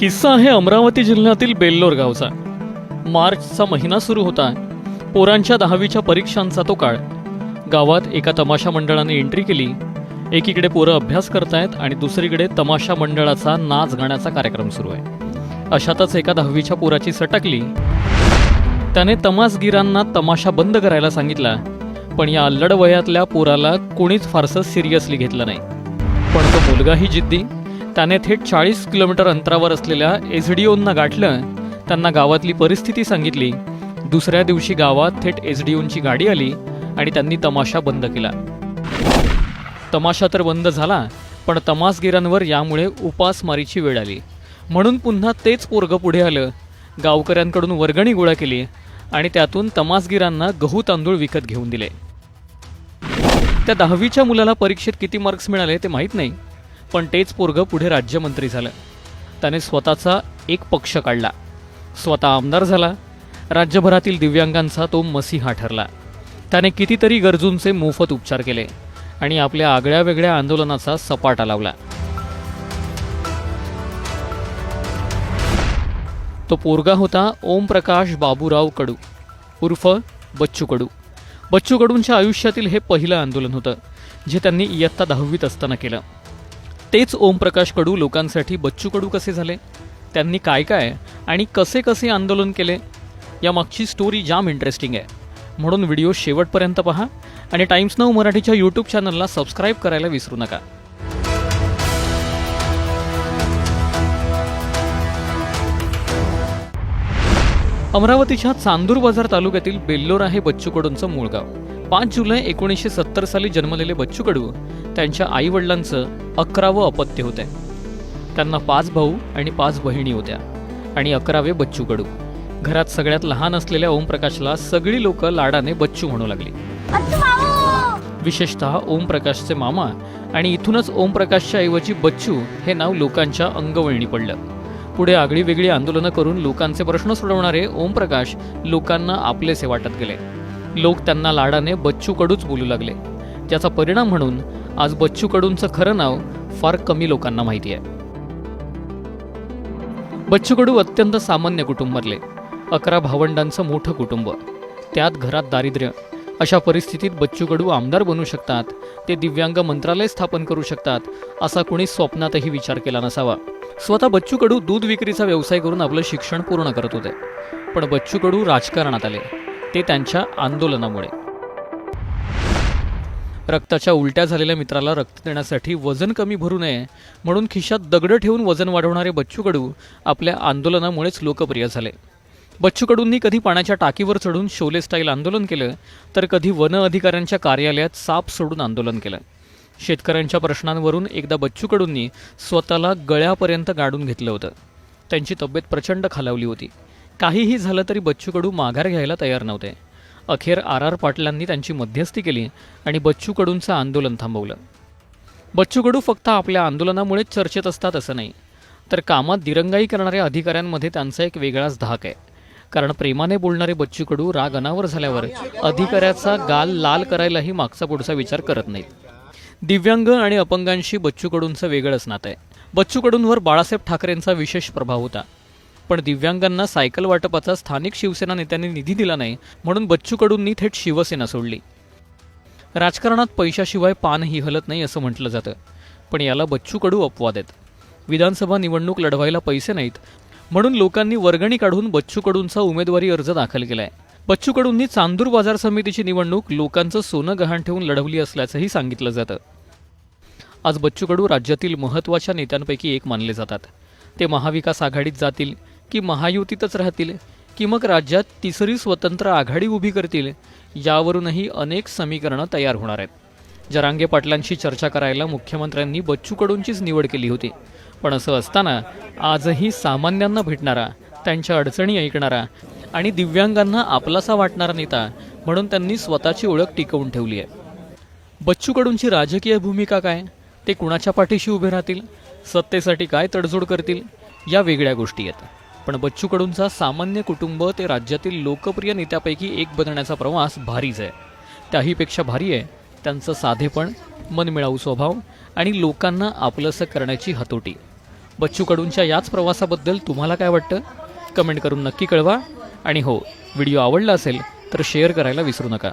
किस्सा आहे अमरावती जिल्ह्यातील बेल्लोर गावचा. मार्चचा महिना सुरू होता. पोरांच्या दहावीच्या परीक्षांचा तो काळ. गावात एका तमाशा मंडळाने एंट्री केली. एकीकडे पोरं अभ्यास करतायत आणि दुसरीकडे तमाशा मंडळाचा नाच गाण्याचा कार्यक्रम सुरू आहे. अशातच एका दहावीच्या पोराची सटकली. त्याने तमासगिरांना तमाशा बंद करायला सांगितला. पण या अल्लड वयातल्या पोराला कोणीच फारसं सिरियसली घेतलं नाही. पण तो मुलगाही जिद्दी. त्याने थेट चाळीस किलोमीटर अंतरावर असलेल्या एस डी ओंना गाठलं. त्यांना गावातली परिस्थिती सांगितली. दुसऱ्या दिवशी गावात थेट एस डी ओंची गाडी आली आणि त्यांनी तमाशा बंद केला. तमाशा तर बंद झाला पण तमासगिरांवर यामुळे उपासमारीची वेळ आली. म्हणून पुन्हा तेच पोरगं पुढे आलं. गावकऱ्यांकडून वर्गणी गोळा केली आणि त्यातून तमासगिरांना गहू तांदूळ विकत घेऊन दिले. त्या दहावीच्या मुलाला परीक्षेत किती मार्क्स मिळाले ते माहीत नाही. पण तेच पोरगं पुढे राज्यमंत्री झालं. त्याने स्वतःचा एक पक्ष काढला. स्वतः आमदार झाला. राज्यभरातील दिव्यांगांचा तो मसीहा ठरला. त्याने कितीतरी गरजूंचे मोफत उपचार केले आणि आपल्या आगळ्या वेगळ्या आंदोलनाचा सपाटा लावला. तो पोरगा होता ओमप्रकाश बाबूराव कडू. उर्फ बच्चू कडू. बच्चू कडूंच्या आयुष्यातील हे पहिलं आंदोलन होतं जे त्यांनी इयत्ता दहावीत असताना केलं. तेच ओमप्रकाश कडू लोकांसाठी बच्चू कडू कसे झाले? त्यांनी काय काय आणि कसे कसे आंदोलन केले? यामागची स्टोरी जाम इंटरेस्टिंग आहे. म्हणून व्हिडिओ शेवटपर्यंत पहा आणि टाइम्स नाऊ मराठीच्या यूट्यूब चॅनलला सबस्क्राईब करायला विसरू नका. अमरावतीच्या चांदूर बाजार तालुक्यातील बेल्लोरा हे बच्चू कडूंचं मूळ गाव. पाच जुलै एकोणीसशे सत्तर साली जन्मलेले बच्चू कडू त्यांच्या आई वडिलांचं अकरावं अपत्य होते त्यांना पाच भाऊ आणि पाच बहिणी होत्या आणि अकरावे बच्चू कडू घरात सगळ्यात लहान असलेल्या ओमप्रकाशला सगळी लोक लाडाने बच्चू म्हणू लागली. विशेषतः ओमप्रकाशचे मामा आणि इथूनच ओमप्रकाशच्या ऐवजी बच्चू हे नाव लोकांच्या अंगवळणी पडलं. पुढे आगळी वेगळी आंदोलनं करून लोकांचे प्रश्न सोडवणारे ओमप्रकाश लोकांना आपलेसे वाटत गेले. लोक त्यांना लाडाने बच्चू कडूच बोलू लागले. ज्याचा परिणाम म्हणून आज बच्चू कडूंचं खरं नाव फार कमी लोकांना माहिती आहे. बच्चू कडू अत्यंत सामान्य कुटुंबातले अकरा भावंडांचं मोठं कुटुंब. त्यात घरात दारिद्र्य. अशा परिस्थितीत बच्चू कडू आमदार बनू शकतात ते दिव्यांग मंत्रालय स्थापन करू शकतात असा कुणी स्वप्नातही विचार केला नसावा. स्वतः बच्चू कडू दूध विक्रीचा व्यवसाय करून आपलं शिक्षण पूर्ण करत होते. पण बच्चू कडू राजकारणात आले. ते त्यांच्या आंदोलनामुळे. रक्ताच्या उलट्या झालेल्या मित्राला रक्त देण्यासाठी वजन कमी भरू नये म्हणून खिशात दगडं ठेवून वजन वाढवणारे बच्चू कडू आपल्या आंदोलनामुळेच लोकप्रिय झाले. बच्चू कडूंनी कधी पाण्याच्या टाकीवर चढून शोले स्टाईल आंदोलन केलं तर कधी वन अधिकाऱ्यांच्या कार्यालयात साप सोडून आंदोलन केलं. शेतकऱ्यांच्या प्रश्नांवरून एकदा बच्चू कडूंनी स्वतःला गळ्यापर्यंत गाडून घेतलं होतं. त्यांची तब्येत प्रचंड खालावली होती. काहीही झालं तरी बच्चू कडू माघार घ्यायला तयार नव्हते. अखेर आर आर पाटलांनी त्यांची मध्यस्थी केली आणि बच्चू कडूंचं आंदोलन थांबवलं. बच्चू कडू फक्त आपल्या आंदोलनामुळेच चर्चेत असतात असं नाही तर कामात दिरंगाई करणाऱ्या अधिकाऱ्यांमध्ये त्यांचा एक वेगळाच धाक आहे. कारण प्रेमाने बोलणारे बच्चू कडू राग अनावर झाल्यावर अधिकाऱ्याचा गाल लाल करायलाही मागचा पुढचा विचार करत नाहीत. दिव्यांग आणि अपंगांशी बच्चू कडूंचं वेगळंच नातं आहे. बच्चू कडूंवर बाळासाहेब ठाकरेंचा विशेष प्रभाव होता. पण दिव्यांगांना सायकल वाटपाचा स्थानिक शिवसेना नेत्यांनी निधी दिला नाही म्हणून बच्चू कडूंनी थेट शिवसेना सोडली. राजकारणात पैशाशिवाय पानही हलत नाही असं म्हटलं जातं. पण याला बच्चू कडू अपवाद आहेत. विधानसभा निवडणूक लढवायला पैसे नाहीत म्हणून लोकांनी वर्गणी काढून बच्चू कडूंचा उमेदवारी अर्ज दाखल केलाय. बच्चू कडूंनी चांदूर बाजार समितीची निवडणूक लोकांचं सोनं गहाण ठेवून लढवली असल्याचंही सांगितलं जातं. आज बच्चू कडू राज्यातील महत्त्वाच्या नेत्यांपैकी एक मानले जातात. ते महाविकास आघाडीत जातील की महायुतीतच राहतील की मग राज्यात तिसरी स्वतंत्र आघाडी उभी करतील यावरूनही अनेक समीकरणं तयार होणार आहेत. जरांगे पाटलांशी चर्चा करायला मुख्यमंत्र्यांनी बच्चू कडूंचीच निवड केली होती. पण असं असताना आजही सामान्यांना भेटणारा त्यांच्या अडचणी ऐकणारा आणि दिव्यांगांना आपलासा वाटणारा नेता म्हणून त्यांनी स्वतःची ओळख टिकवून ठेवली आहे. बच्चू कडूंची राजकीय भूमिका काय? ते कुणाच्या पाठीशी उभे राहतील? सत्तेसाठी काय तडजोड करतील? या वेगळ्या गोष्टी आहेत. पण बच्चू कडूंचा सामान्य कुटुंब ते राज्यातील लोकप्रिय नेत्यापैकी एक बनण्याचा प्रवास भारीच आहे. त्याहीपेक्षा भारी आहे त्यांचं साधेपण मनमिळाऊ स्वभाव आणि लोकांना आपलंसं करण्याची हतोटी. बच्चू कडूंच्या याच प्रवासाबद्दल तुम्हाला काय वाटतं? कमेंट करून नक्की कळवा. आणि हो व्हिडिओ आवडला असेल तर शेअर करायला विसरू नका.